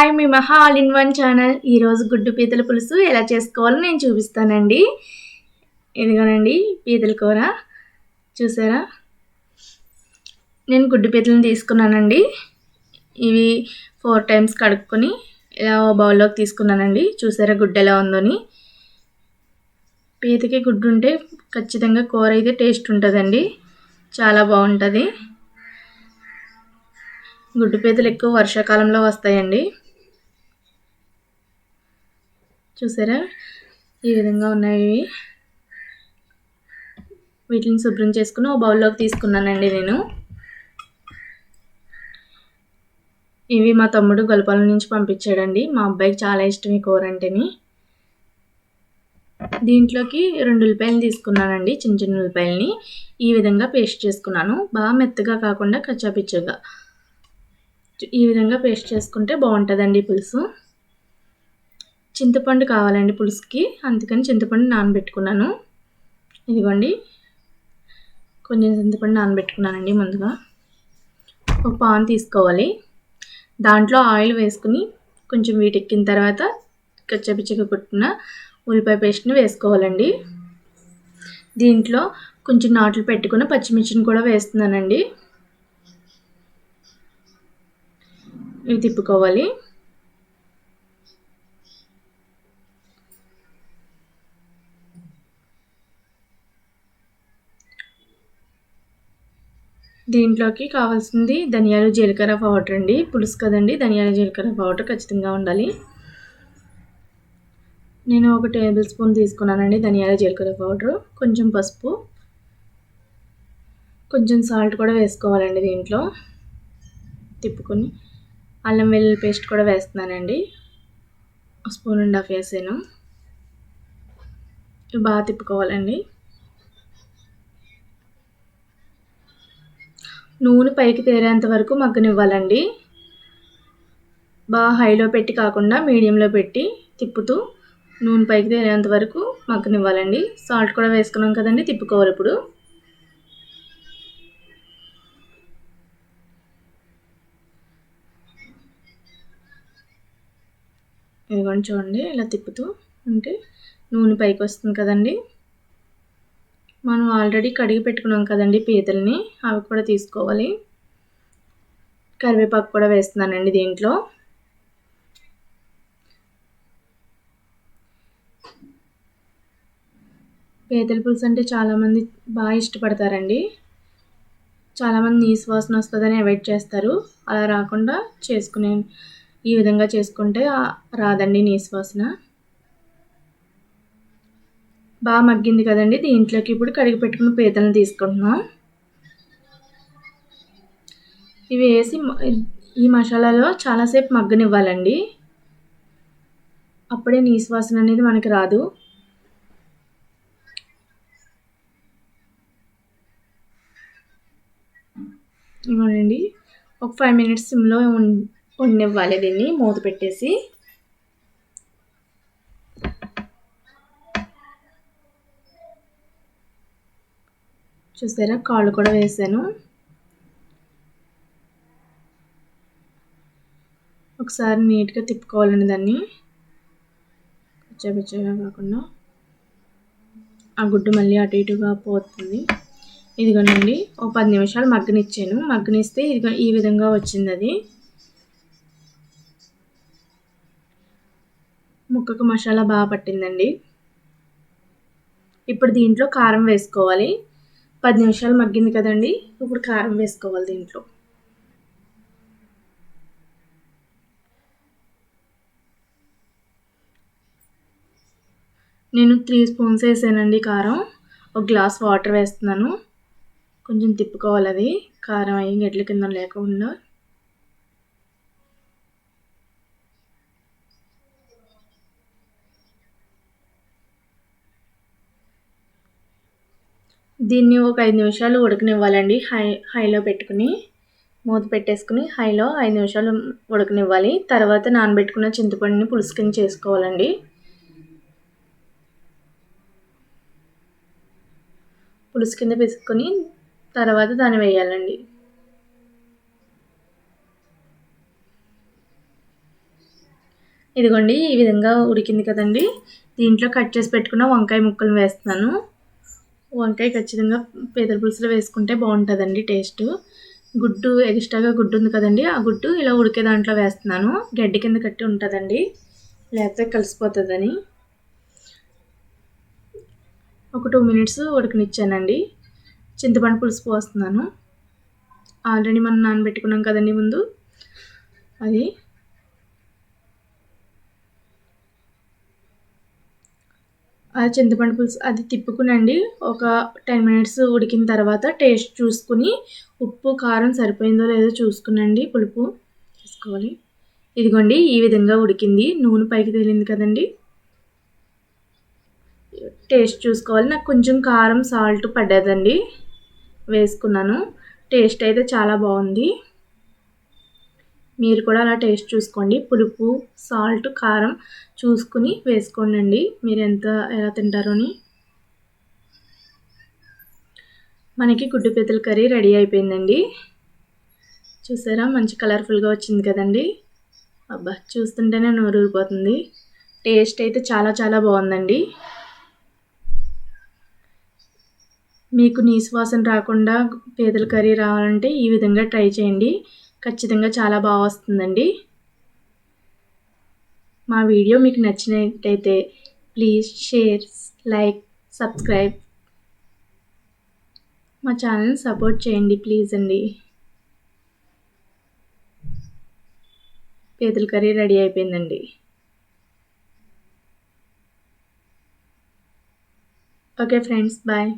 Hi మీ మహా all in one channel. ఈరోజు గుడ్డు పీతల పులుసు ఎలా చేసుకోవాలో నేను చూపిస్తానండి. ఇదిగోనండి పీతల కూర. చూసారా? నేను గుడ్డు పీతలను తీసుకున్నానండి. ఇవి ఫోర్ టైమ్స్ కడుక్కొని ఇలా ఓ బౌల్లోకి తీసుకున్నానండి. చూసారా గుడ్డు ఎలా ఉందని? పీతకి గుడ్డు ఉంటే ఖచ్చితంగా కూర అయితే టేస్ట్ ఉంటుందండి. చాలా బాగుంటుంది. గుడ్డు పీతలు ఎక్కువ వర్షాకాలంలో వస్తాయండి. చూసారా? ఈ విధంగా ఉన్నాయి వీటిని శుభ్రం చేసుకుని ఓ బౌల్లోకి తీసుకున్నానండి నేను. ఇవి మా తమ్ముడు గొలపాల నుంచి పంపించాడండి. మా అబ్బాయికి చాలా ఇష్టం ఈ కూర అంటేని. దీంట్లోకి రెండు ఉల్లిపాయలు తీసుకున్నానండి చిన్న చిన్న ఉల్లిపాయలని. ఈ విధంగా పేస్ట్ చేసుకున్నాను. బాగా మెత్తగా కాకుండా కచ్చాపిచ్చగా. ఈ విధంగా పేస్ట్ చేసుకుంటే బాగుంటుందండి పులుసు. చింతపండు కావాలండి పులుసుకి. అందుకని చింతపండు నానబెట్టుకున్నాను. ఇదిగోండి. కొంచెం చింతపండు నానబెట్టుకున్నానండి ముందుగా. ఒక పాన్ తీసుకోవాలి. దాంట్లో ఆయిల్ వేసుకుని కొంచెం వీటెక్కిన తర్వాత కచ్చపిచ్చగా కొట్టిన ఉల్లిపాయ పేస్ట్ని వేసుకోవాలండి. దీంట్లో కొంచెం నాట్లు పెట్టుకున్న పచ్చిమిర్చిని కూడా వేస్తున్నానండి. ఇవి తిప్పుకోవాలి. దీంట్లోకి కావాల్సింది ధనియాలు జీలకర్ర పౌడర్ అండి. పులుసు కదండి ధనియాల జీలకర్ర పౌడర్ ఖచ్చితంగా ఉండాలి. నేను ఒక టేబుల్ స్పూన్ తీసుకున్నానండి ధనియాల జీలకర్ర పౌడర్ కొంచెం పసుపు. కొంచెం సాల్ట్ కూడా వేసుకోవాలండి దీంట్లో. తిప్పుకొని. అల్లం వెల్లుల్లి పేస్ట్ కూడా వేస్తున్నానండి. స్పూన్ అండ్ హాఫ్ వేసాను. బాగా తిప్పుకోవాలండి. నూనె పైకి తేరేంత వరకు మగ్గనివ్వాలండి. బాగా హైలో పెట్టి కాకుండా మీడియంలో పెట్టి తిప్పుతూ నూనె పైకి తేరేంత వరకు మగ్గనివ్వాలండి. సాల్ట్ కూడా వేసుకున్నాం కదండి తిప్పుకోవాలి ఇప్పుడు. ఇదిగోండి చూడండి ఇలా తిప్పుతూ ఉంటే నూనె పైకి వస్తుంది కదండి. మనం ఆల్రెడీ కడిగి పెట్టుకున్నాం కదండి పీతల్ని అవి కూడా తీసుకోవాలి. కరివేపాకు కూడా వేస్తున్నానండి దీంట్లో. పీతల పులుసు అంటే చాలామంది బాగా ఇష్టపడతారండి. చాలామంది నీసు వాసన వస్తుందని అవాయిడ్ చేస్తారు. అలా రాకుండా చేసుకునే ఈ విధంగా చేసుకుంటే రాదండి నీసు వాసన. బాగా మగ్గింది కదండి దీంట్లోకి ఇప్పుడు కడిగి పెట్టుకున్న పీతలను తీసుకుంటున్నాం. ఇవి వేసి ఈ మసాలాలో చాలాసేపు మగ్గనివ్వాలండి. అప్పుడే నీసువాసన అనేది మనకి రాదు. ఇవ్వండి. ఒక ఫైవ్ మినిట్స్ సిమ్లో వండివ్వాలి దీన్ని మూత పెట్టేసి. చూసారా? కాళ్ళు కూడా వేసాను. ఒకసారి నీట్గా తిప్పుకోవాలండి దాన్ని. పిచ్చగా కాకుండా. ఆ గుడ్డు మళ్ళీ అటు ఇటుగా పోతుంది. ఇదిగోనండి ఓ పది నిమిషాలు మగ్గనిచ్చాను. మగ్గనిస్తే ఇదిగో ఈ విధంగా వచ్చింది అది. ముక్కకు మసాలా బాగా పట్టిందండి. ఇప్పుడు దీంట్లో కారం వేసుకోవాలి. పది నిమిషాలు మగ్గింది కదండి. ఇప్పుడు కారం వేసుకోవాలి దీంట్లో. నేను త్రీ స్పూన్స్ వేసానండి కారం. ఒక గ్లాస్ వాటర్ వేస్తున్నాను. కొంచెం తిప్పుకోవాలి అది. కారం అయ్యి గడ్ల కింద లేకుండా దీన్ని ఒక ఐదు నిమిషాలు ఉడకనివ్వాలండి. హై హైలో పెట్టుకుని మూత పెట్టేసుకుని హైలో ఐదు నిమిషాలు ఉడకనివ్వాలి. తర్వాత నానబెట్టుకున్న చింతపండుని పులుసు కింద చేసుకోవాలండి. పులుసు కింద పిసుకొని తర్వాత దాన్ని వేయాలండి. ఇదిగోండి ఈ విధంగా ఉడికింది కదండి. దీంట్లో కట్ చేసి పెట్టుకున్న వంకాయ ముక్కలు వేస్తున్నాను. వంకాయ ఖచ్చితంగా పేదల పులుసులో వేసుకుంటే బాగుంటుందండి టేస్ట్. గుడ్డు ఎక్స్ట్రాగా గుడ్డు ఉంది కదండి ఆ గుడ్డు ఇలా ఉడికే దాంట్లో వేస్తున్నాను. గడ్డి కింద కట్టి ఉంటుందండి లేకపోతే కలిసిపోతుందని. ఒక టూ మినిట్స్ ఉడకనిచ్చానండి. చింతపండు పులుసు పోస్తున్నాను. ఆల్రెడీ మనం నానబెట్టుకున్నాం కదండి ముందు. అది ఆ చింతపండు పులుసు అది తిప్పుకునండి. ఒక టెన్ మినిట్స్ ఉడికిన తర్వాత టేస్ట్ చూసుకుని ఉప్పు కారం సరిపోయిందో లేదో చూసుకునండి పులుపు తీసుకోవాలి ఇదిగోండి ఈ విధంగా ఉడికింది. నూనె పైకి తేలింది కదండి. టేస్ట్ చూసుకోవాలి. నాకు కొంచెం కారం సాల్ట్ పడ్డదండి. వేసుకున్నాను. టేస్ట్ అయితే చాలా బాగుంది. మీరు కూడా అలా టేస్ట్ చూసుకోండి. పులుపు సాల్ట్ కారం చూసుకుని వేసుకోండి మీరు ఎంత ఎలా తింటారో అని మనకి గుడ్డు పీతల కర్రీ రెడీ అయిపోయిందండి. చూసారా? మంచి కలర్ఫుల్గా వచ్చింది కదండి. అబ్బా చూస్తుంటేనే నోరూరిపోతుంది. టేస్ట్ అయితే చాలా చాలా బాగుందండి. మీకు నీసు వాసన రాకుండా పీతల కర్రీ రావాలంటే ఈ విధంగా ట్రై చేయండి. ఖచ్చితంగా చాలా బాగా వస్తుందండి. మా వీడియో మీకు నచ్చినట్టయితే ప్లీజ్ షేర్ లైక్ సబ్స్క్రైబ్. మా ఛానల్ని సపోర్ట్ చేయండి ప్లీజ్ అండి. పీతల కర్రీ రెడీ అయిపోయిందండి. Okay friends bye.